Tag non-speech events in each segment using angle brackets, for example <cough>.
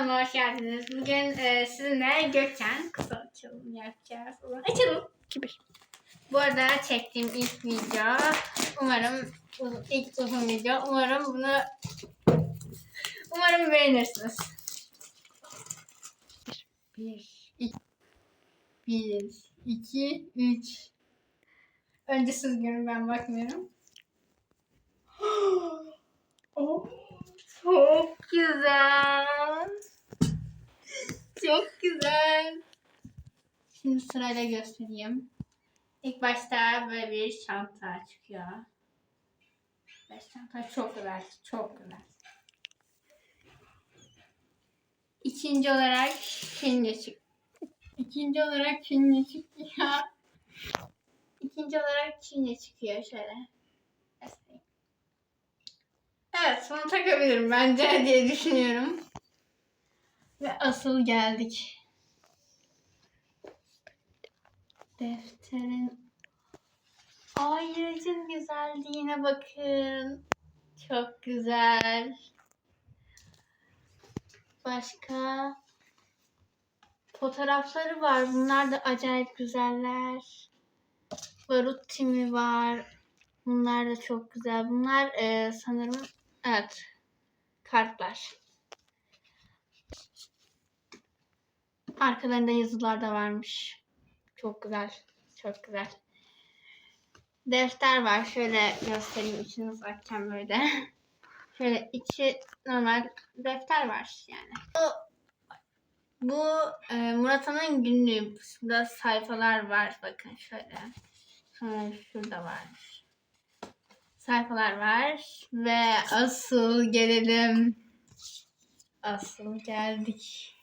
kanalıma hoş geldiniz. Bugün e, sizinle Gökçen kısa açalım yapacağız. Açalım. Bu arada çektiğim ilk video. Umarım uz- ilk uzun video. Umarım bunu umarım beğenirsiniz. Bir, iki, bir, iki, üç. Önce siz görün ben bakmıyorum. <gasps> Oh, çok güzel. Çok güzel. Şimdi sırayla göstereyim. İlk başta böyle bir çanta çıkıyor. Beş çanta çok güzel, çok güzel. İkinci olarak kinye çık. İkinci olarak kinye çıkıyor. İkinci olarak kinye çıkıyor şöyle. Evet, bunu takabilirim bence diye düşünüyorum. Ve asıl geldik. Defterin ayrıcın güzelliğine bakın. Çok güzel. Başka fotoğrafları var. Bunlar da acayip güzeller. Barut timi var. Bunlar da çok güzel. Bunlar e, sanırım evet kartlar. Arkalarında yazılar da varmış. Çok güzel. Çok güzel. Defter var. Şöyle göstereyim. İçini uzatacağım böyle. <laughs> Şöyle içi normal defter var yani. Bu, bu e, Murat Ana'nın günlüğü. Burada sayfalar var. Bakın şöyle. Sonra şurada var. Sayfalar var. Ve asıl gelelim. Asıl geldik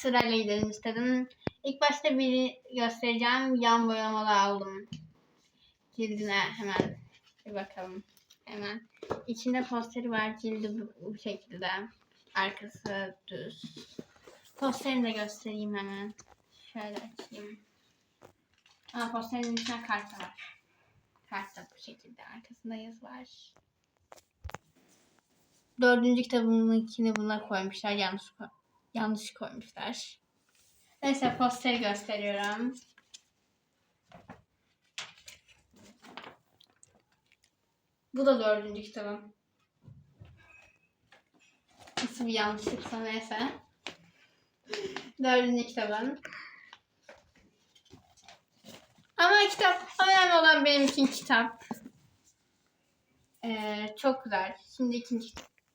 sırayla gidelim istedim. İlk başta biri göstereceğim. Yan boyamalı aldım. Cildine hemen bir bakalım. Hemen. İçinde posteri var. Cildi bu, şekilde. Arkası düz. Posterini de göstereyim hemen. Şöyle açayım. Aa, posterin içine kart da var. Kart da bu şekilde. Arkasında yazı var. Dördüncü kitabımınkini buna koymuşlar. Yanlış koy yanlış koymuşlar. Neyse posteri gösteriyorum. Bu da dördüncü kitabım. Nasıl bir yanlışlıksa neyse. Dördüncü kitabım. Ama kitap, önemli olan benim için kitap. Ee, çok güzel. Şimdi ikinci,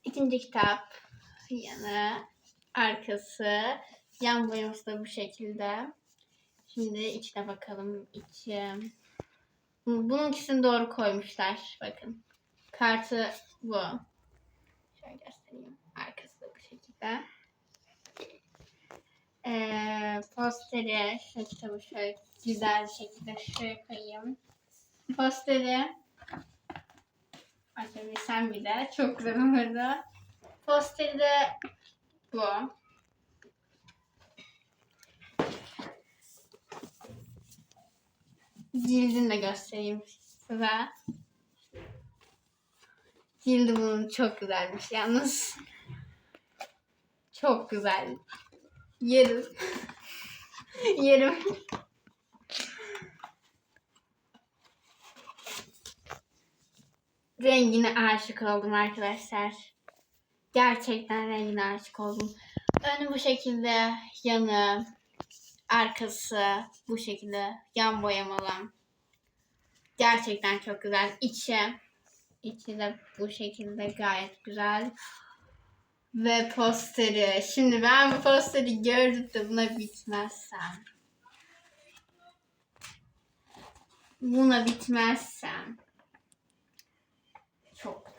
ikinci kitap. Yanı arkası. Yan boyaması da bu şekilde. Şimdi içine bakalım. İçi. Bunun ikisini doğru koymuşlar. Bakın. Kartı bu. Şöyle göstereyim. Arkası da bu şekilde. Ee, posteri şu kitabı şöyle güzel bir şekilde şuraya koyayım. Posteri açabilsem bir de çok güzel olurdu. Posteri de bu. Cildini de göstereyim size. Cildi bunun çok güzelmiş yalnız. Çok güzel. Yerim. <laughs> Yerim. Rengine aşık oldum arkadaşlar. Gerçekten rengine aşık oldum. Önü bu şekilde, yanı, arkası bu şekilde yan boyamalı. Gerçekten çok güzel. İçi, içi de bu şekilde gayet güzel. Ve posteri. Şimdi ben bu posteri gördüm de buna bitmezsem. Buna bitmezsem. Çok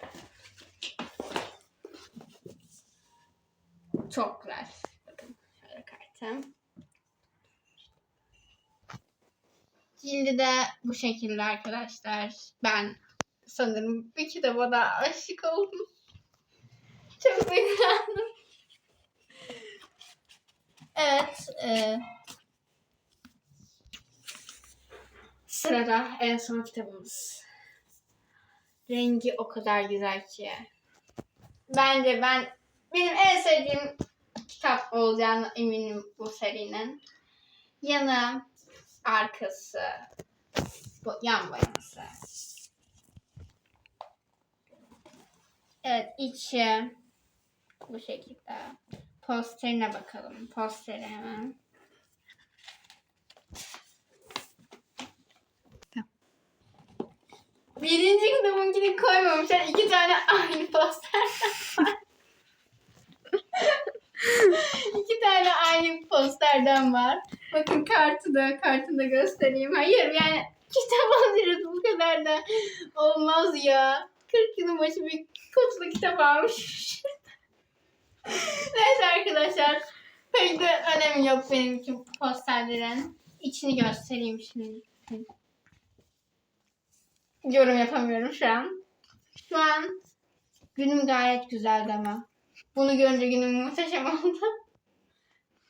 Çok güzel. Bakın şöyle kartım. Cildi de bu şekilde arkadaşlar. Ben sanırım bir kitaba aşık oldum. Çok duygulandım. Evet. E, sırada en son kitabımız. Rengi o kadar güzel ki. Bence ben benim en sevdiğim kitap olacağını eminim bu serinin. Yanı, arkası, yan boyaması. Evet, içi bu şekilde. Posterine bakalım. Posteri hemen. Birinci kitabınkini koymamışlar. İki tane aynı posterden <laughs> var. İki tane aynı posterden var. Bakın kartı da, kartını da göstereyim. Hayır yani kitap <laughs> alırız bu kadar da olmaz ya. 40 yılın başı bir kutlu kitap almış. <laughs> Neyse arkadaşlar. Pek de önemi yok benim için posterlerin. İçini göstereyim şimdi. Yorum yapamıyorum şu an. Şu an günüm gayet güzeldi ama. Bunu görünce günüm muhteşem oldu.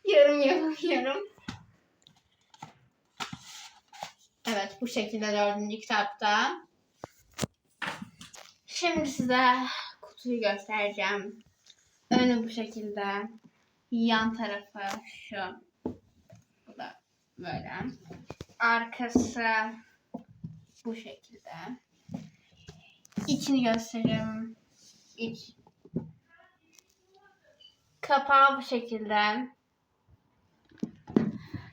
Yorum yapamıyorum. Evet bu şekilde dördüncü kitapta. Şimdi size kutuyu göstereceğim. Önü bu şekilde. Yan tarafı şu. Bu da böyle. Arkası bu şekilde. İçini göstereyim. İç. Kapağı bu şekilde.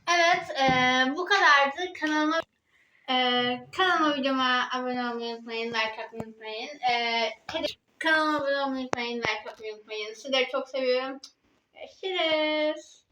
Evet, eee, bu kadardı. Kanalıma eee kanalıma videoma abone olmayı unutmayın, like atmayı unutmayın. Kedi- kanalıma abone olmayı unutmayın, like atmayı unutmayın. Sizleri çok seviyorum. Görüşürüz.